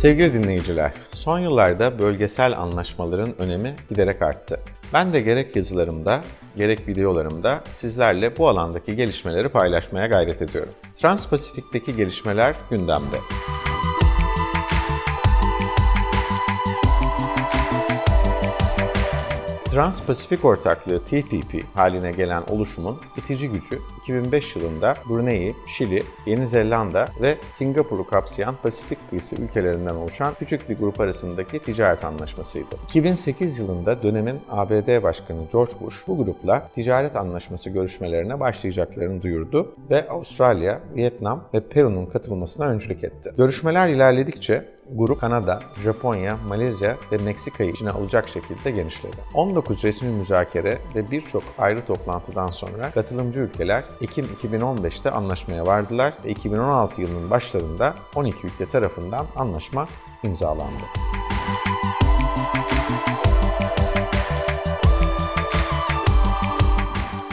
Sevgili dinleyiciler, son yıllarda bölgesel anlaşmaların önemi giderek arttı. Ben de gerek yazılarımda, gerek videolarımda sizlerle bu alandaki gelişmeleri paylaşmaya gayret ediyorum. Transpasifik'teki gelişmeler gündemde. Trans-Pasifik Ortaklığı TPP haline gelen oluşumun itici gücü 2005 yılında Brunei, Şili, Yeni Zelanda ve Singapur'u kapsayan Pasifik kıyısı ülkelerinden oluşan küçük bir grup arasındaki ticaret anlaşmasıydı. 2008 yılında dönemin ABD Başkanı George Bush bu grupla ticaret anlaşması görüşmelerine başlayacaklarını duyurdu ve Avustralya, Vietnam ve Peru'nun katılmasına öncülük etti. Görüşmeler ilerledikçe grup Kanada, Japonya, Malezya ve Meksika'yı içine alacak şekilde genişledi. 19 resmi müzakere ve birçok ayrı toplantıdan sonra katılımcı ülkeler Ekim 2015'te anlaşmaya vardılar ve 2016 yılının başlarında 12 ülke tarafından anlaşma imzalandı.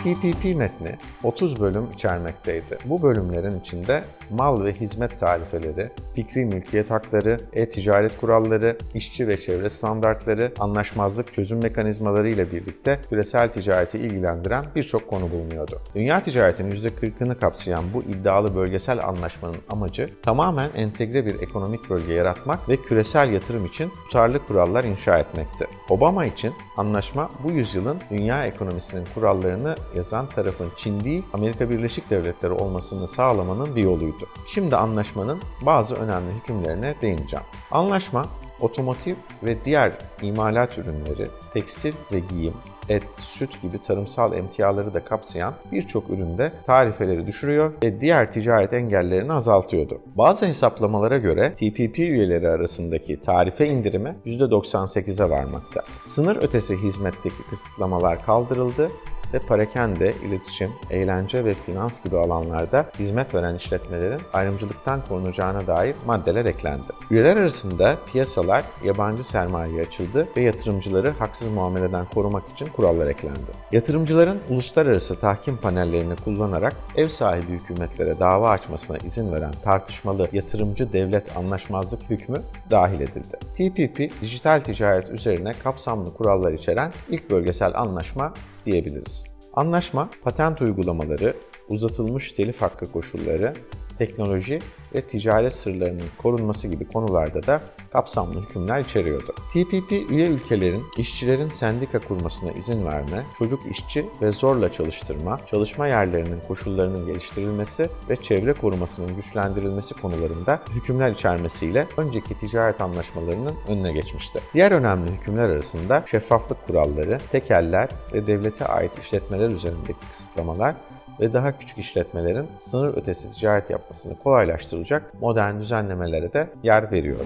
TPP metni 30 bölüm içermekteydi. Bu bölümlerin içinde mal ve hizmet tarifeleri, fikri mülkiyet hakları, e-ticaret kuralları, işçi ve çevre standartları, anlaşmazlık çözüm mekanizmaları ile birlikte küresel ticareti ilgilendiren birçok konu bulunuyordu. Dünya ticaretinin %40'ını kapsayan bu iddialı bölgesel anlaşmanın amacı tamamen entegre bir ekonomik bölge yaratmak ve küresel yatırım için tutarlı kurallar inşa etmekti. Obama için anlaşma bu yüzyılın dünya ekonomisinin kurallarını yazan tarafın Çin Amerika Birleşik Devletleri olmasını sağlamanın bir yoluydu. Şimdi anlaşmanın bazı önemli hükümlerine değineceğim. Anlaşma, otomotiv ve diğer imalat ürünleri, tekstil ve giyim, et, süt gibi tarımsal emtiaları da kapsayan birçok üründe tarifeleri düşürüyor ve diğer ticaret engellerini azaltıyordu. Bazı hesaplamalara göre TPP üyeleri arasındaki tarife indirimi %98'e varmakta. Sınır ötesi hizmetteki kısıtlamalar kaldırıldı ve parakende, iletişim, eğlence ve finans gibi alanlarda hizmet veren işletmelerin ayrımcılıktan korunacağına dair maddeler eklendi. Üyeler arasında piyasalar yabancı sermayeye açıldı ve yatırımcıları haksız muameleden korumak için kurallar eklendi. Yatırımcıların uluslararası tahkim panellerini kullanarak ev sahibi hükümetlere dava açmasına izin veren tartışmalı yatırımcı devlet anlaşmazlık hükmü dahil edildi. TPP, dijital ticaret üzerine kapsamlı kurallar içeren ilk bölgesel anlaşma diyebiliriz. Anlaşma, patent uygulamaları, uzatılmış telif hakkı koşulları, teknoloji ve ticaret sırlarının korunması gibi konularda da kapsamlı hükümler içeriyordu. TPP üye ülkelerin işçilerin sendika kurmasına izin verme, çocuk işçi ve zorla çalıştırma, çalışma yerlerinin koşullarının geliştirilmesi ve çevre korumasının güçlendirilmesi konularında hükümler içermesiyle önceki ticaret anlaşmalarının önüne geçmişti. Diğer önemli hükümler arasında şeffaflık kuralları, tekeller ve devlete ait işletmeler üzerindeki kısıtlamalar ve daha küçük işletmelerin sınır ötesi ticaret yapmasını kolaylaştıracak modern düzenlemelere de yer veriyordu.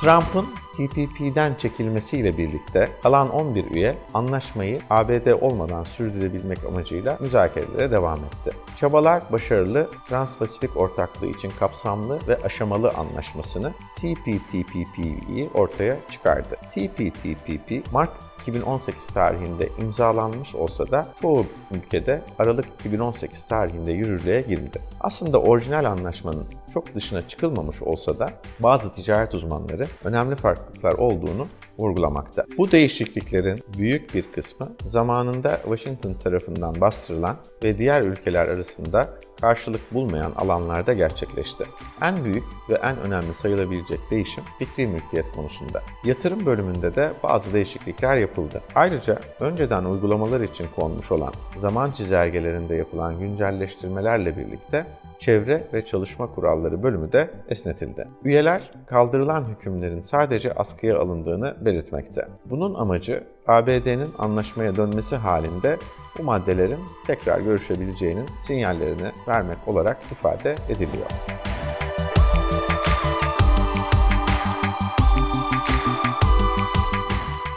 Trump'ın TPP'den çekilmesiyle birlikte kalan 11 üye anlaşmayı ABD olmadan sürdürebilmek amacıyla müzakerelere devam etti. Çabalar başarılı Trans-Pasifik Ortaklığı için kapsamlı ve aşamalı anlaşmasını CPTPP'yi ortaya çıkardı. CPTPP Mart 2018 tarihinde imzalanmış olsa da çoğu ülkede Aralık 2018 tarihinde yürürlüğe girdi. Aslında orijinal anlaşmanın çok dışına çıkılmamış olsa da bazı ticaret uzmanları önemli farklılıklar olduğunu vurgulamakta. Bu değişikliklerin büyük bir kısmı zamanında Washington tarafından bastırılan ve diğer ülkeler arasında karşılık bulmayan alanlarda gerçekleşti. En büyük ve en önemli sayılabilecek değişim fikri mülkiyet konusunda. Yatırım bölümünde de bazı değişiklikler yapıldı. Ayrıca önceden uygulamalar için konmuş olan zaman çizelgelerinde yapılan güncelleştirmelerle birlikte çevre ve çalışma kuralları bölümü de esnetildi. Üyeler kaldırılan hükümlerin sadece askıya alındığını belirtmekte. Bunun amacı ABD'nin anlaşmaya dönmesi halinde bu maddelerin tekrar görüşebileceğinin sinyallerini vermek olarak ifade ediliyor.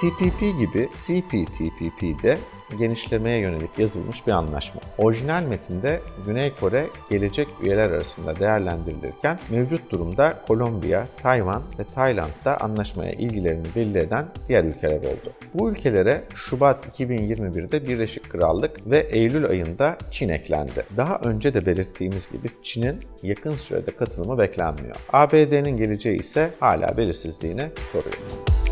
TPP gibi CPTPP de genişlemeye yönelik yazılmış bir anlaşma. Orijinal metinde Güney Kore gelecek üyeler arasında değerlendirilirken mevcut durumda Kolombiya, Tayvan ve Tayland'da anlaşmaya ilgilerini belli eden diğer ülkeler oldu. Bu ülkelere Şubat 2021'de Birleşik Krallık ve Eylül ayında Çin eklendi. Daha önce de belirttiğimiz gibi Çin'in yakın sürede katılımı beklenmiyor. ABD'nin geleceği ise hala belirsizliğini koruyor.